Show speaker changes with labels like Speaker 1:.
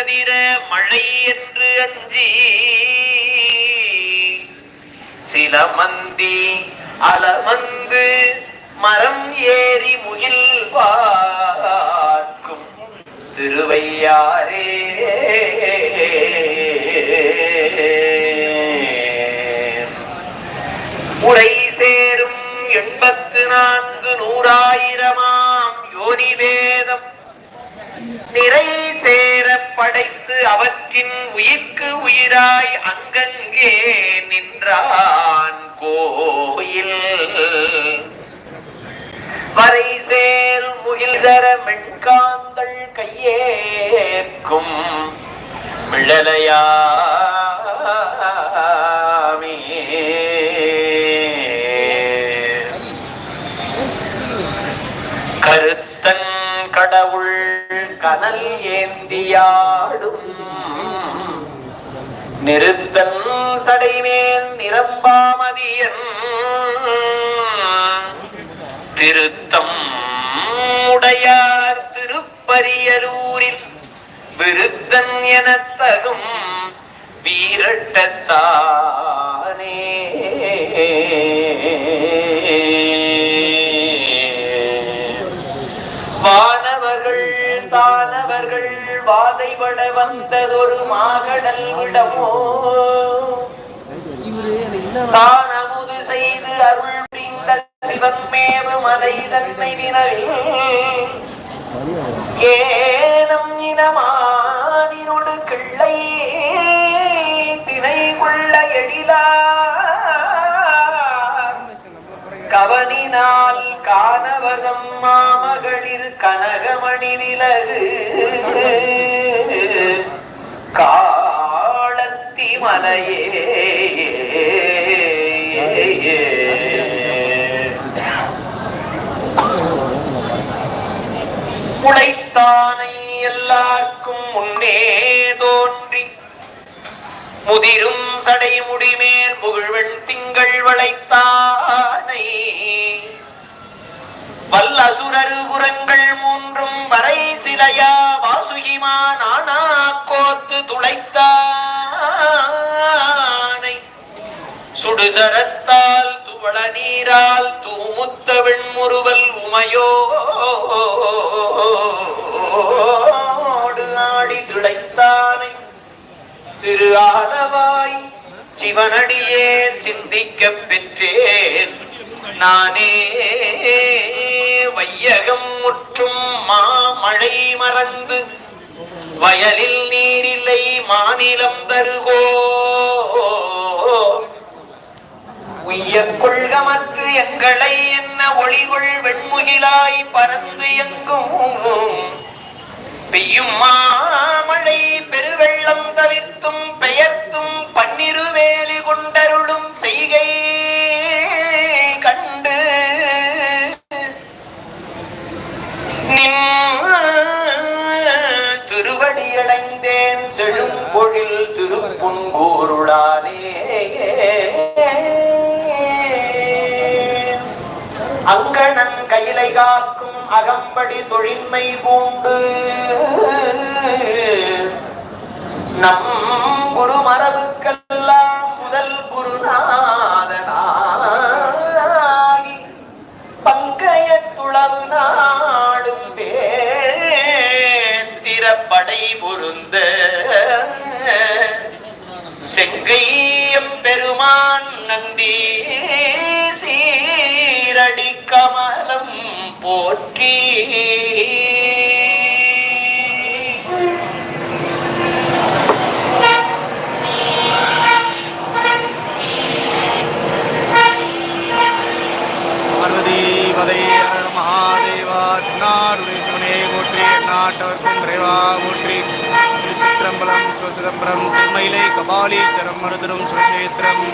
Speaker 1: கதிர மழை என்று அஞ்சி. சில மந்தி அலமந்து மரம் ஏறி முகில் பார்க்கும் திருவையாரே உடை சேரும் எண்பத்து நான்கு நூறாயிரமாம் யோனி வேதம் நிறை சேரும் படைத்து அவற்றின் உயிர்க்கு உயிராய் அங்கங்கே நின்றான் கோயில். வரை சேர் முகில்தர மென்காந்தள் கையேற்கும் மிழலையாமே கருத்தன் கடவுள் கனல் ஏந்தியாடும். நிறுத்தன் சடைமேல் நிரம்பாமதியன். திருத்தம் உடையார் திருப்பரியலூரில் விருத்தன் எனத்தகும் வீரட்டத்தானே. தானவர்கள் வாதைபட வந்ததொரு மாகடல் விடமோ தானமுது செய்து அருள் பிரிந்த சிவமேவு மலை தன்னை வினவில். ஏனம் இனமா கவனினால் காணவகம் மாமகளிர் கனகமணி விலகு. காளத்தி மலையே உழைத்தானை எல்லாருக்கும் முன்னே தோன்றி முதிரும் சடைமுடிமேல் புகழ்வெண் திங்கள் வளைத்தானை சுடுசரத்தால் துவள நீரால் தூமுத்த வெண்முறுவல் உமையோ. ஆடி திளைத்தானை திரு ஆலவாய் சிவனடியே சிந்திக்க பெற்றேன். நானே வையகம் முற்றும் மாமழை மறந்து வயலில் நீரில்லை மாநிலம் தருகோ. உய்ய கொள்கமற்று எங்களை என்ன ஒளிகொள் வெண்முகிலாய் பறந்து எங்கும்? பெய்யும் மாமழை பெருவெள்ளம் தவிர்த்தும் பெயர்த்தும் பன்னிருவேலி கொண்டருளும் செய்கை கண்டு. நின் திருவடியடைந்தேன் செழும் பொழில் திருப்புன் திருப்புங்கூருளானே அங்கணன் கையிலை காக்கும் அகம்படி தொழின்மை பூண்டு. நம் குரு மரபுக்கெல்லாம் முதல் குருநாதனாகி பங்கைய துளவு நாடும் திறப்படை பொருந்த செங்கையம் பெருமான் நந்தி. கமலம் போற்றி.
Speaker 2: பார்வதி பதையர் நாட்டவர்க்கும் இறைவா போற்றி. திருச்சிற்றம்பலம் சிவசிதம்பரம் திருமயிலை கபாலீச்சரம் மருதரும் சிவகேத்திரம்